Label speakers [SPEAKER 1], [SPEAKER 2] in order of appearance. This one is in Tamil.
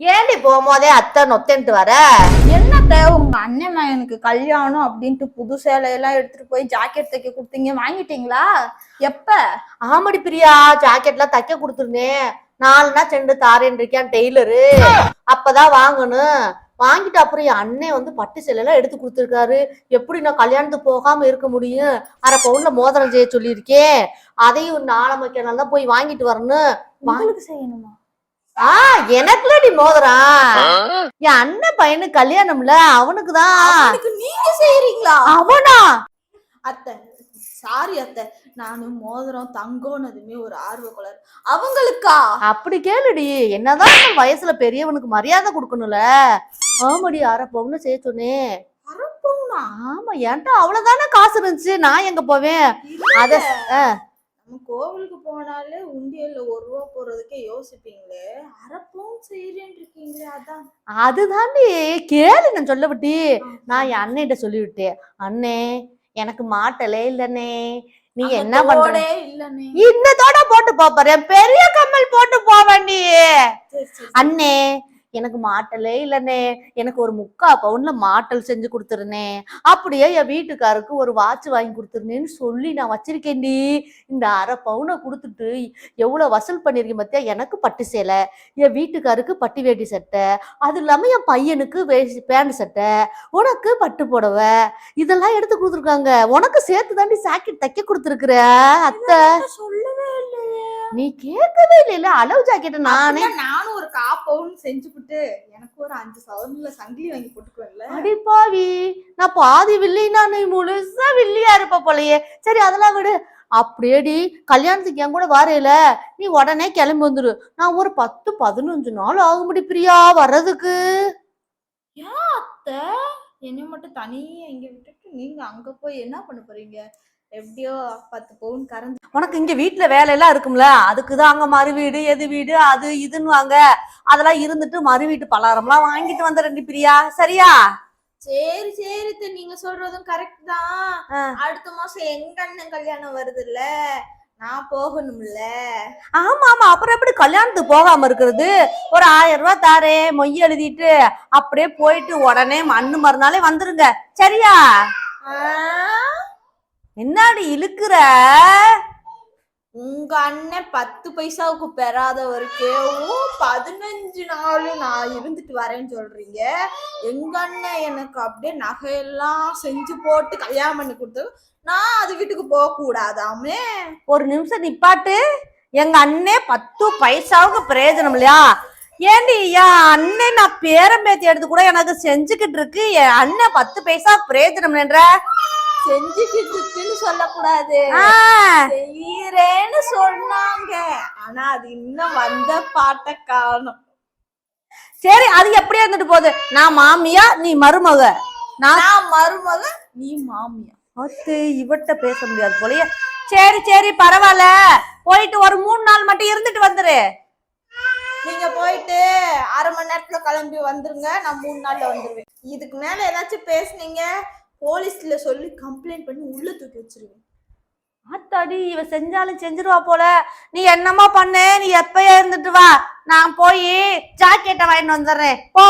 [SPEAKER 1] ஏண்டி போகும்போதே அத்தை நொத்தன்ட்டு வர?
[SPEAKER 2] என்னத்த உங்க அண்ணன் எனக்கு கல்யாணம் அப்படின்ட்டு புது சேலையெல்லாம் எடுத்துட்டு போய் ஜாக்கெட் தைக்க கொடுத்தீங்க. வாங்கிட்டீங்களா? எப்ப?
[SPEAKER 1] ஆமடி பிரியா ஜாக்கெட்லாம் தைக்க கொடுத்துருந்தேன் நாலுனா செண்டு தாரேன் இருக்கான் டெய்லரு. அப்பதான் வாங்கணும். வாங்கிட்டு அப்புறம் என் அண்ணன் வந்து பட்டு சேலையெல்லாம் எடுத்து கொடுத்துருக்காரு. எப்படி நான் கல்யாணத்துக்கு போகாம இருக்க முடியும்? அரை பவுன்ல மோதிரம் செய்ய சொல்லியிருக்கேன் அதையும் நாளை மக்கள் தான் போய் வாங்கிட்டு வரணும்.
[SPEAKER 2] உங்களுக்கு செய்யணுமா?
[SPEAKER 1] ஆ எனக்குலடி மோதிரம் என் அண்ணன் பையனுக்கு கல்யாணம்ல அவனுக்கு தான்
[SPEAKER 2] அவனுக்கு நீங்க செய்யறீங்களா
[SPEAKER 1] அவனா?
[SPEAKER 2] அத்தை சாரி அத்தை. நானும் மோதிரம் தங்கம்னதுமே ஒரு ஆர்வ குளர் அவங்களுக்கா?
[SPEAKER 1] அப்படி கேளுடி. என்னதான் வயசுல பெரியவனுக்கு மரியாதை கொடுக்கணும்ல? ஆமாடி அரை பவுன் செய்ய சொன்னேன்.
[SPEAKER 2] அரப்பவுனா?
[SPEAKER 1] ஆமா என்கிட்ட அவ்வளவுதானே காசு இருந்துச்சு. நான் எங்க போவேன்? அத.
[SPEAKER 2] நம்ம கோவிலுக்கு போனாலே உண்டியல்ல ஒரு ரூபா போறதுக்கே யோசிப்பீங்களே? அரப்பவும் செய்யறேன் இருக்கீங்களே அதான்.
[SPEAKER 1] அதுதாண்டி கேளு நான் சொல்ல விட்டி நான் என் அண்ணன்கிட்ட சொல்லிவிட்டேன். அண்ணே எனக்கு மாட்டலே இல்லனே நீ என்ன பண்ற? இந்த தோட போட்டு போறேன் பெரிய கம்மல் போட்டு போவேண்டி. அண்ணே எனக்கு மாட்டலே இல்லனே எனக்கு ஒரு முக்கா பவுன்ல மாட்டல் செஞ்சு கொடுத்துருனே அப்படியே என் வீட்டுக்காருக்கு ஒரு வாட்ச் வாங்கி கொடுத்துருனேன்னு சொல்லி நான் வச்சிருக்கேன்டி. இந்த அரை பவுனை கொடுத்துட்டு எவ்வளவு வசூல் பண்ணிருக்கேன் பார்த்தியா எனக்கு பட்டு சேலை என் வீட்டுக்காருக்கு பட்டு வேட்டி சட்டை அது இல்லாம என் பையனுக்கு பேண்ட் சட்டை உனக்கு பட்டு புடவை இதெல்லாம் எடுத்து கொடுத்துருக்காங்க. உனக்கு சேர்த்து தாண்டி சாக்கெட் தைக்க கொடுத்துருக்குற அத்தை.
[SPEAKER 2] நான் சொல்லவே இல்லையே.
[SPEAKER 1] நீ கேட்கவே இல்லைல்ல அளவு ஜாக்கெட்டை நானே
[SPEAKER 2] அப்படின்னா நானும் ஒரு கா பவுன் செஞ்சுக்கிட்டு எனக்கு ஒரு அஞ்சு சவரன்ல சங்கிலி வாங்கி போட்டுக்குவேன்ல.
[SPEAKER 1] அடிப்பாவி நான் பாதி வில்லினா நீ முழுசா வில்லியா இருப்ப போலயே. சரி அதெல்லாம் விடு. அப்படியேடி கல்யாணத்துக்கு என் கூட வரையில நீ உடனே கிளம்பி வந்துரு. நான் ஒரு பத்து பதினஞ்சு நாள் ஆகும்படி பிரியா வர்றதுக்கு.
[SPEAKER 2] அத்தை? என்னை மட்டும் தனியா இங்க விட்டுட்டு நீங்க அங்க போய் என்ன பண்ண போறீங்க? எப்படியோ பத்து பவுன் கறந்து
[SPEAKER 1] உனக்கு இங்க வீட்டுல வேலையெல்லாம் இருக்கும்ல? அதுக்குதான் அங்க மறு வீடு எது வீடு அது இதுன்னு வாங்க. அதெல்லாம் இருந்துட்டு மறு வீட்டு பலகாரம்லாம் வாங்கிட்டு வந்துடுறேன் பிரியா? சரியா?
[SPEAKER 2] சரி சரி நீங்க சொல்றதும் கரெக்ட் தான். அடுத்த மாசம் எங்க அண்ணன் கல்யாணம் வருதுல்ல? நான் போகணும்ல.
[SPEAKER 1] ஆமா ஆமா. அப்புறம் எப்படி கல்யாணத்துக்கு போகாம இருக்கிறது? ஒரு ஆயிரம் ரூபாய் தாரே மொய் எழுதிட்டு அப்படியே போயிட்டு உடனே மண்ணு மறுநாளே வந்துருங்க. சரியா? என்னாடி இழுக்குற?
[SPEAKER 2] உங்க அண்ணன் பத்து பைசாவுக்கு பெறாதவருக்கே பதினஞ்சு நாள் நான் இருந்துட்டு வரேன்னு சொல்றீங்க. எங்க அண்ணன் எனக்கு அப்படியே நகையெல்லாம் செஞ்சு போட்டு கல்யாணம் பண்ணி கொடுத்தது. நான் அது வீட்டுக்கு போக கூடாதாமே?
[SPEAKER 1] ஒரு நிமிஷம் நிப்பாட்டு. எங்க அண்ணே பத்து பைசாவுக்கு பிரயோஜனம் இல்லையா? ஏண்டி என் அண்ணன் நான் பேரம்பேத்தி எடுத்து கூட எனக்கு செஞ்சுக்கிட்டு இருக்கு. என் அண்ணன் பத்து பைசா பிரயோஜனம் என்ற
[SPEAKER 2] செஞ்சுக்கிட்டு இருக்குன்னு சொல்லக்கூடாது செய்யறேன்னு சொன்னாங்க. ஆனா அது இன்னும் வந்த பாட்டை காணும்.
[SPEAKER 1] சரி அது எப்படியா இருந்துட்டு போகுது. நான் மாமியா நீ மருமக? நான்
[SPEAKER 2] நான் மருமக நீ மாமியா.
[SPEAKER 1] அத்து இவட்ட பேச முடியாது போலயே. சரி சரி பரவாயில்ல. போயிட்டு ஒரு மூணு நாள் மட்டும் இருந்துட்டு வந்துரு.
[SPEAKER 2] நீங்க போயிட்டு அரை மணி நேரத்துல கிளம்பி வந்துருங்க. நான் மூணு நாள்ல வந்துருவேன். இதுக்கு மேல ஏதாச்சும் பேசுனீங்க? போலீஸ்ல சொல்லி கம்ப்ளைண்ட் பண்ணி உள்ள தூக்கி வச்சிருவேன்.
[SPEAKER 1] ஆத்தாடி இவ செஞ்சாலும் செஞ்சிருவா போல. நீ என்னமா பண்ணு நீ எப்பயே இருந்துட்டு வா. நான் போய் ஜாக்கெட்டை வாங்கிட்டு வந்துடுறேன். போ.